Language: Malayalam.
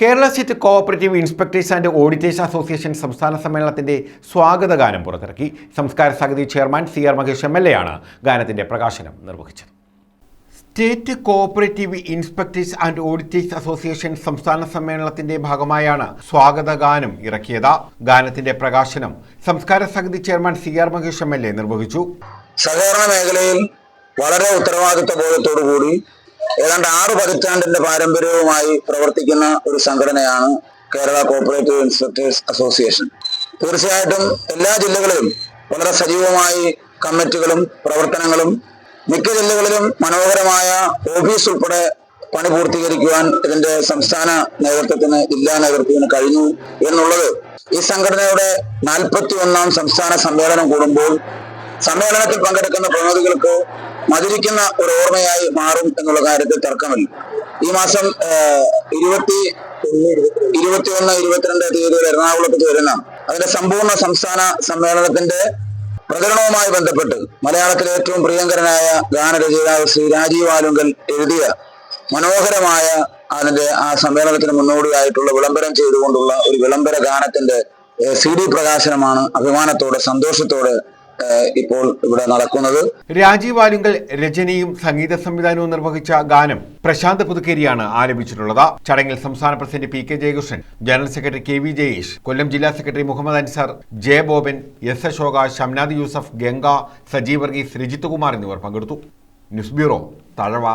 Kerala state cooperative inspectors and auditors association സംസ്ഥാന സമ്മേളനത്തിന്റെ സ്വാഗതഗാനം പുറത്തിറക്കി. സംസ്കാര സമിതി chairman C R Mahesh M L A ആണ് ഗാനത്തിന്റെ പ്രകാശനം നിർവഹിച്ചത്. State cooperative inspectors and auditors association സംസ്ഥാന സമ്മേളനത്തിന്റെ ഭാഗമായാണ് സ്വാഗതഗാനം ഇറക്കിയത്. ഗാനത്തിന്റെ പ്രകാശനം സംസ്കാര സമിതി chairman C R Mahesh M L A നിർവഹിച്ചു. സഹകരണ മേഖലയിൽ വളരെ ഉത്തരവാദിത്വ ബോധത്തോടു കൂടി ഏതാണ്ട് ആറ് പതിറ്റാണ്ടിന്റെ പാരമ്പര്യവുമായി പ്രവർത്തിക്കുന്ന ഒരു സംഘടനയാണ് കേരള കോപ്പറേറ്റീവ് ഇൻസ്പെക്ടേഴ്സ് അസോസിയേഷൻ. തീർച്ചയായിട്ടും എല്ലാ ജില്ലകളിലും വളരെ സജീവമായി കമ്മിറ്റികളും പ്രവർത്തനങ്ങളും മിക്ക ജില്ലകളിലും മനോഹരമായ ഓഫീസ് ഉൾപ്പെടെ പണി പൂർത്തീകരിക്കുവാൻ ഇതിന്റെ സംസ്ഥാന നേതൃത്വത്തിന് ജില്ലാ നേതൃത്വത്തിന് കഴിഞ്ഞു എന്നുള്ളത് ഈ സംഘടനയുടെ നാൽപ്പത്തി ഒന്നാം സംസ്ഥാന സമ്മേളനം കൂടുമ്പോൾ സമ്മേളനത്തിൽ പങ്കെടുക്കുന്ന പ്രതിനിധികൾക്ക് മതിരിക്കുന്ന ഒരു ഓർമ്മയായി മാറും എന്നുള്ള കാര്യത്തിൽ തർക്കമില്ല. ഈ മാസം ഇരുപത്തി ഇരുപത്തി ഇരുപത്തിയൊന്ന് ഇരുപത്തിരണ്ട് തീയതിയിൽ എറണാകുളത്ത് വരുന്ന അതിന്റെ സമ്പൂർണ സംസ്ഥാന സമ്മേളനത്തിന്റെ പ്രകടനവുമായി ബന്ധപ്പെട്ട് മലയാളത്തിലെ ഏറ്റവും പ്രിയങ്കരനായ ഗാനരചയിതാവ് ശ്രീ രാജീവ് ആലുങ്കൽ എഴുതിയ മനോഹരമായ അതിന്റെ ആ സമ്മേളനത്തിന് മുന്നോടിയായിട്ടുള്ള വിളംബരം ചെയ്തുകൊണ്ടുള്ള ഒരു വിളംബര ഗാനത്തിന്റെ സി ഡി പ്രകാശനമാണ് അഭിമാനത്തോടെ സന്തോഷത്തോടെ ഇപ്പോൾ ഇവിടെ നടക്കുന്നത്. രാജീവ് ആലുങ്കൽ രചനയും സംഗീത സംവിധാനവും നിർവഹിച്ച ഗാനം പ്രശാന്ത് പുതുക്കേരിയാണ് ആരംഭിച്ചിട്ടുള്ളത്. ചടങ്ങിൽ സംസ്ഥാന president P K Jayakrishnan general secretary K V Jayesh Kollam ജില്ലാ secretary Muhammad Ansar J Boban S Ashoka Shamnad Yusuf Ganga Sajeev Varghese Kumar എന്നിവർ പങ്കെടുത്തു. News bureau Thazhava.